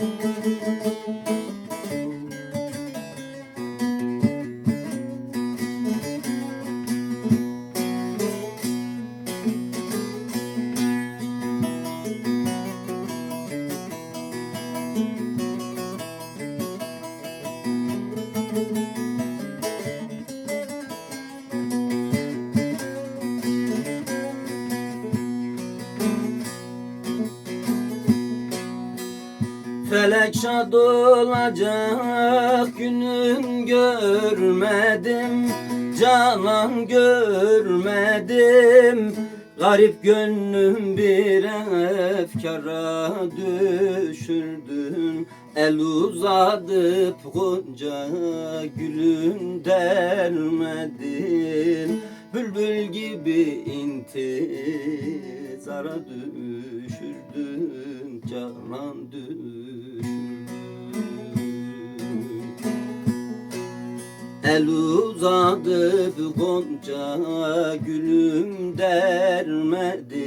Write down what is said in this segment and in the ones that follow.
Música Felek şad olacak günün görmedim Canan görmedim. Garip gönlüm bir efkara düşürdün El uzadıp gonca gülün dermedin Bülbül gibi intizara düşürdün Canan düşürdün El uzadıp gonca gülüm dermedin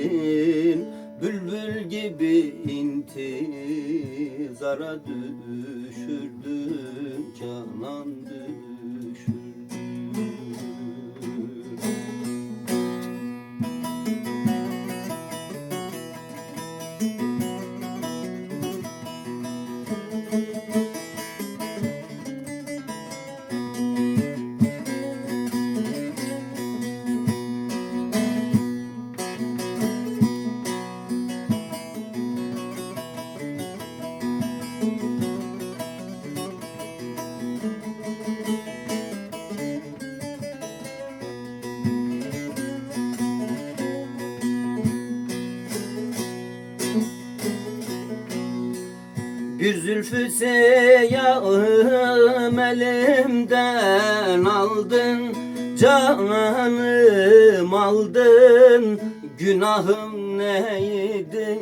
Bülbül gibi intizara düşürdün Canan düşürdün Bir zülfü seyahım elimden aldın Cananım aldın? Günahım neydi?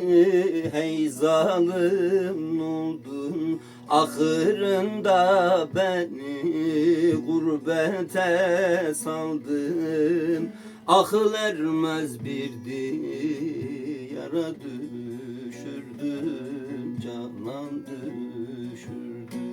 Hey zalim oldun. Ahırında beni gurbete saldın. Akıl ermez bir diyara düşürdün Canan düşürdün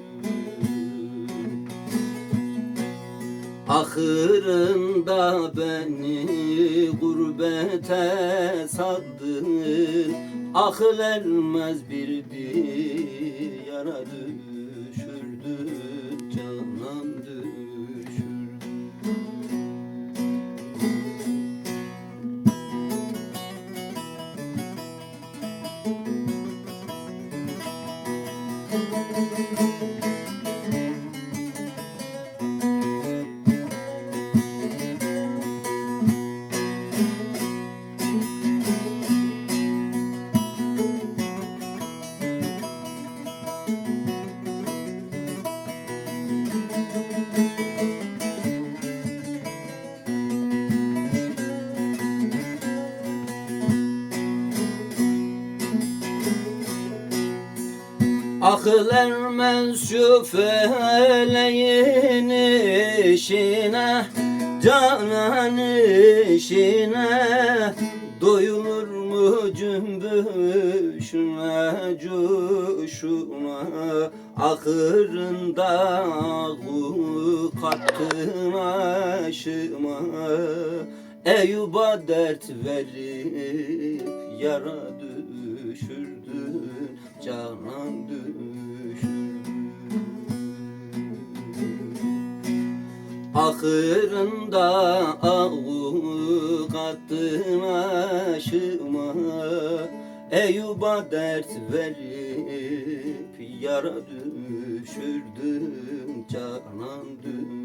Ahırında beni gurbete saddın Akıl ermez bir diyara düşürdün Akıl ermez şu feleğin işine Canan işine. Doyulur cümbüşüne cuşuna Ahırında ağı kattın aşıma. Eyüp'a dert verip yara düşürdün Canan düşürdün Ahırında avu kattın aşıma Eyüp'a dert verip yara düşürdüm Canan düşürdüm